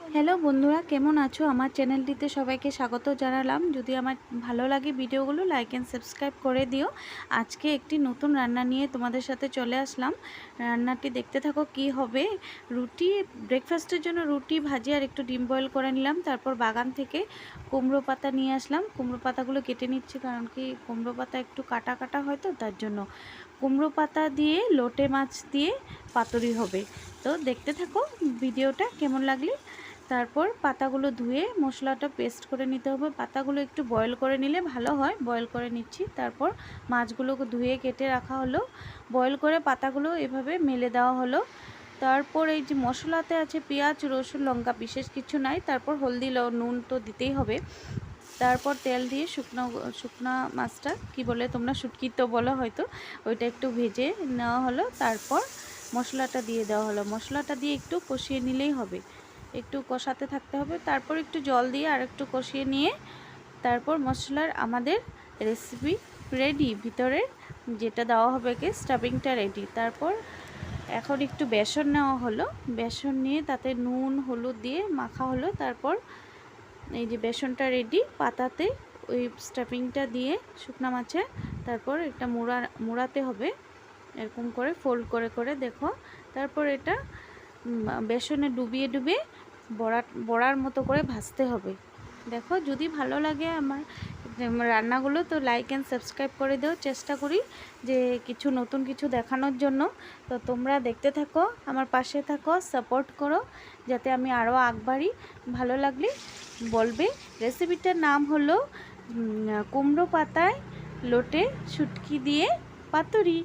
Hello বন্ধুরা, কেমন আছো? আমার চ্যানেলটিতে সবাইকে স্বাগত জানালাম। যদি আমার ভালো লাগে ভিডিওগুলো লাইক অ্যান্ড সাবস্ক্রাইব করে দিও। আজকে একটি নতুন রান্না নিয়ে তোমাদের সাথে চলে আসলাম। রান্নাটি দেখতে থাকো কি হবে। রুটি ব্রেকফাস্টের জন্য রুটি ভাজি আর একটু ডিম বয়েল করে নিলাম। তারপর বাগান থেকে কুমড়ো পাতা নিয়ে আসলাম। কুমড়ো পাতাগুলো কেটে নিচ্ছি কারণ কি কুমড়ো পাতা একটু কাটা কাটা হয় তো, তার জন্য। কুমড়ো পাতা দিয়ে, লোটে মাছ দিয়ে পাতুরি হবে। তো দেখতে থাকো ভিডিওটা কেমন লাগলে। তারপর পাতাগুলো ধুয়ে মশলাটা পেস্ট করে নিতে হবে। পাতাগুলো একটু বয়েল করে নিলে ভালো হয়। বয়েল করে নিচ্ছি। তারপর মাছগুলোকে ধুয়ে কেটে রাখা হলো। বয়েল করে পাতাগুলো এভাবে মেলে দেওয়া হলো। তারপর এই যে মশলাতে আছে পেঁয়াজ, রসুন, লঙ্কা বিশেষ কিছু নাই। তারপর হলদি, ল- নুন তো দিতেই হবে। তারপর তেল দিয়ে শুকনো, শুকনা মাছটা, কি বলে তোমরা শুটকি তো বলো হয়তো, ওইটা একটু ভেজে নেওয়া হলো। তারপর মশলাটা দিয়ে দেওয়া হলো। মশলাটা দিয়ে একটু কষিয়ে নিলেই হবে। একটু কষাতে থাকতে হবে। তারপর একটু জল দিয়ে আর একটু কষিয়ে নিয়ে তারপর মশলার আমাদের রেসিপি রেডি ভিতরে যেটা দেওয়া হবে কি স্টাফিংটা রেডি তারপর এখন একটু বেসন নেওয়া হলো। বেসন নিয়ে তাতে নুন, হলুদ দিয়ে মাখা হলো। তারপর এই যে বেসনটা রেডি পাতাতে ওই স্টাফিংটা দিয়ে শুকনা মাছে তারপর একটা মুড়া, মুড়াতে হবে। এরকম করে ফোল্ড করে করে দেখো। তারপর এটা বেসনে ডুবিয়ে ডুবিয়ে বড়া, বড়ার মতো করে ভাজতে হবে। দেখো, যদি ভালো লাগে আমার রান্নাগুলো, তো লাইক অ্যান্ড সাবস্ক্রাইব করে দেও। চেষ্টা করি যে কিছু নতুন কিছু দেখানোর জন্য। তো তোমরা দেখতে থাকো, আমার পাশে থাকো সাপোর্ট করো, যাতে আমি আরও আগবাড়ি ভালো লাগলে বলবে। রেসিপিটার নাম হলো কুমড়ো পাতায় লোটে শুটকি দিয়ে পাতুরি।